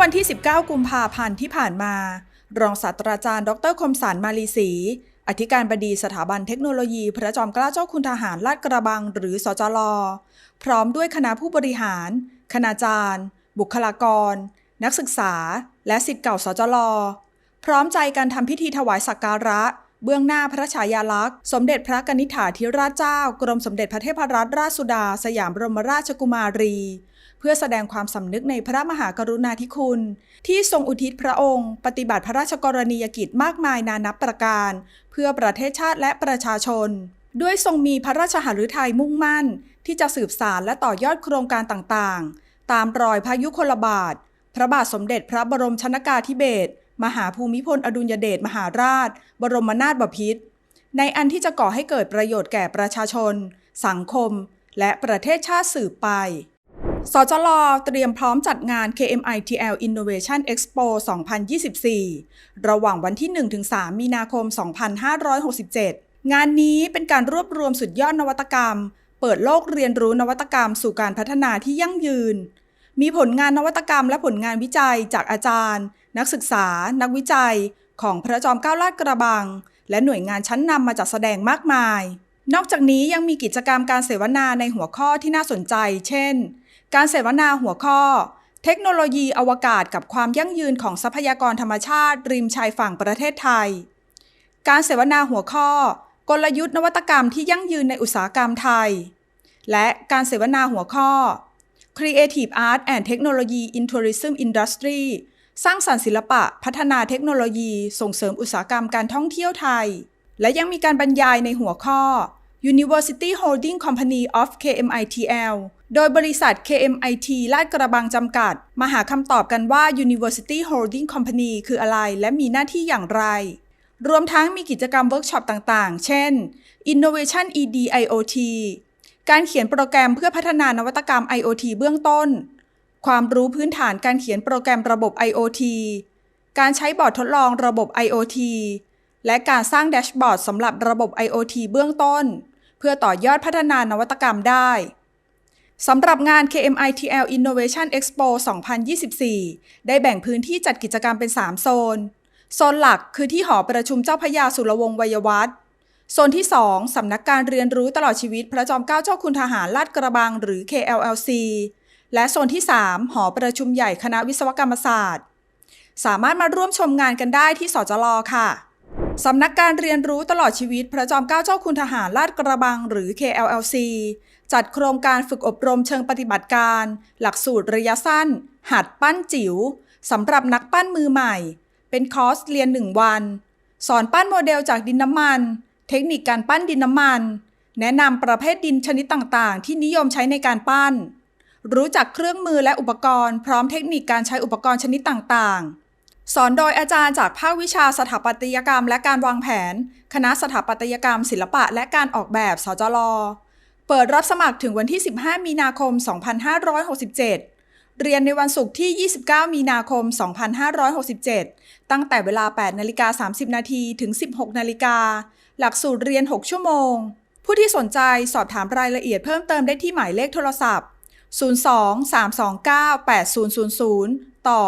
วันที่ 19 กุมภาพันธ์ที่ผ่านมา รองศาสตราจารย์ ดรคมสารมาลีศรีอธิการบดีสถาบันเทคโนโลยี พระจอมเกล้าเจ้าคุณทหารลาดกระบัง หรือสจลพร้อมด้วยคณะผู้บริหาร คณาจารย์ บุคลากร นักศึกษา และสิทธิ์เก่าสจลพร้อมใจกันทำพิธีถวายสักการะ เบื้องหน้าพระฉายาลักษณ์ สมเด็จพระกนิษฐาธิราชเจ้า กรมสมเด็จพระเทพรัตนราชสุดา สยามบรมราชกุมารี เพื่อแสดงความสำนึกในพระมหากรุณาธิคุณ ที่ทรงอุทิศพระองค์ ปฏิบัติพระราชกรณียกิจมากมายนานับประการ เพื่อประเทศชาติและประชาชน ด้วยทรงมีพระราชหฤทัยมุ่งมั่น ที่จะสืบสารและต่อยอดโครงการต่างๆ ตามรอยพระยุคลบาท พระบาทสมเด็จพระบรมชนากาธิเบศรมหาภูมิพลอดุลยเดชมหาราช บรมนาถบพิตรในอันที่จะก่อให้เกิดประโยชน์แก่ประชาชน สังคม และประเทศชาติสืบไป สจลเตรียมพร้อมจัดงาน KMITL Innovation Expo 2024 ระหว่างวันที่ 1-3 มีนาคม 2567 งานนี้เป็นการรวบรวมสุดยอดนวัตกรรม เปิดโลกเรียนรู้นวัตกรรมสู่การพัฒนาที่ยั่งยืน มีผลงานนวัตกรรมและผลงานวิจัยจากอาจารย์ นักศึกษา นักวิจัย ของพระจอมเกล้าลาดกระบัง และหน่วยงานชั้นนำมาจัดแสดงมากมาย นอกจากนี้ยังมีกิจกรรมการเสวนาในหัวข้อที่น่าสนใจ เช่น การเสวนาหัวข้อ เทคโนโลยีอวกาศกับความยั่งยืนของทรัพยากรธรรมชาติ ริมชายฝั่งประเทศไทย การเสวนาหัวข้อ กลยุทธ์นวัตกรรมที่ยั่งยืนในอุตสาหกรรมไทย และการเสวนาหัวข้อ Creative Art and Technology in Tourism Industry สร้างสรรค์ศิลปะ พัฒนาเทคโนโลยี ส่งเสริมอุตสาหกรรมการท่องเที่ยวไทย และยังมีการบรรยายในหัวข้อ University Holding Company of KMITL โดยบริษัท KMIT ลาดกระบังจำกัด มาหาคำตอบกันว่า University Holding Company คืออะไรและมีหน้าที่อย่างไร รวมทั้งมีกิจกรรมเวิร์กช็อปต่างๆ เช่น Innovation ED IoT การเขียนโปรแกรมเพื่อพัฒนานวัตกรรม IoT เบื้องต้น ความรู้พื้นฐานการเขียนโปรแกรมระบบ IoT การใช้บอร์ดทดลองระบบ IoT และการสร้างแดชบอร์ดสำหรับระบบ IoT เบื้องต้น เพื่อต่อยอดพัฒนานวัตกรรมได้ สำหรับงาน KMITL Innovation Expo 2024 ได้แบ่งพื้นที่จัดกิจกรรมเป็น 3 โซน โซนหลักคือที่หอประชุมเจ้าพยาสุรวงศ์วัยวัฒน์โซนที่ 2 สำนักการเรียนรู้ตลอดชีวิตพระจอมเกล้าเจ้าคุณทหารลาดกระบังหรือ KLLC และโซนที่ 3 หอประชุมใหญ่คณะวิศวกรรมศาสตร์ สามารถมาร่วมชมงานกันได้ที่สจลค่ะ สำนักการเรียนรู้ตลอดชีวิตพระจอมเกล้าเจ้าคุณทหารลาดกระบังหรือ KLLC จัดโครงการฝึกอบรมเชิงปฏิบัติการ หลักสูตรระยะสั้น หัดปั้นจิ๋วสำหรับนักปั้นมือใหม่ เป็นคอร์สเรียน 1 วัน สอนปั้นโมเดลจากดินน้ำมัน เทคนิคการปั้นดินน้ำมัน แนะนำประเภทดินชนิดต่างๆ ที่นิยมใช้ในการปั้น รู้จักเครื่องมือและอุปกรณ์ พร้อมเทคนิคการใช้อุปกรณ์ชนิดต่างๆ สอนโดยอาจารย์จากภาควิชาสถาปัตยกรรม และการวางแผน คณะสถาปัตยกรรม ศิลปะและการออกแบบสจลเปิดรับสมัครถึงวันที่ 15 มีนาคม 2567 เรียนในวันศุกร์ที่ 29 มีนาคม 2567 ตั้งแต่เวลา 8 นาฬิกา 30 นาทีถึง 16 นาฬิกา หลักสูตรเรียน 6 ชั่วโมง ผู้ที่สนใจสอบถามรายละเอียดเพิ่มเติมได้ที่หมายเลขโทรศัพท์ 02-329-8000 ต่อ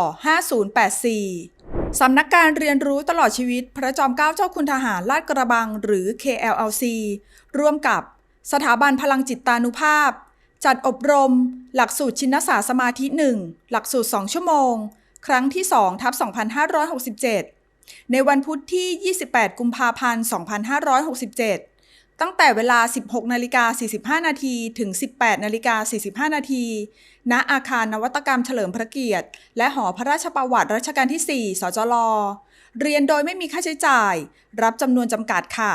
5084 สำนักการเรียนรู้ตลอดชีวิต พระจอมเกล้าเจ้าคุณทหารลาดกระบัง หรือ KLLC ร่วมกับสถาบันพลังจิตตานุภาพ จัดอบรม หลักสูตรชินสาสมาธิ 1 หลักสูตร 2 ชั่วโมง ครั้งที่2ทับ2567 ในวันพุธที่ 28 กุมภาพันธ์ 2567 ตั้งแต่เวลา 16นาฬิกา45 นาทีถึง 18นาฬิกา45 นาที ณ อาคารนวัตกรรมเฉลิมพระเกียรติ และหอพระราชประวัติรัชกาลที่ 4 สจล เรียนโดยไม่มีค่าใช้จ่าย รับจำนวนจำกัดค่ะ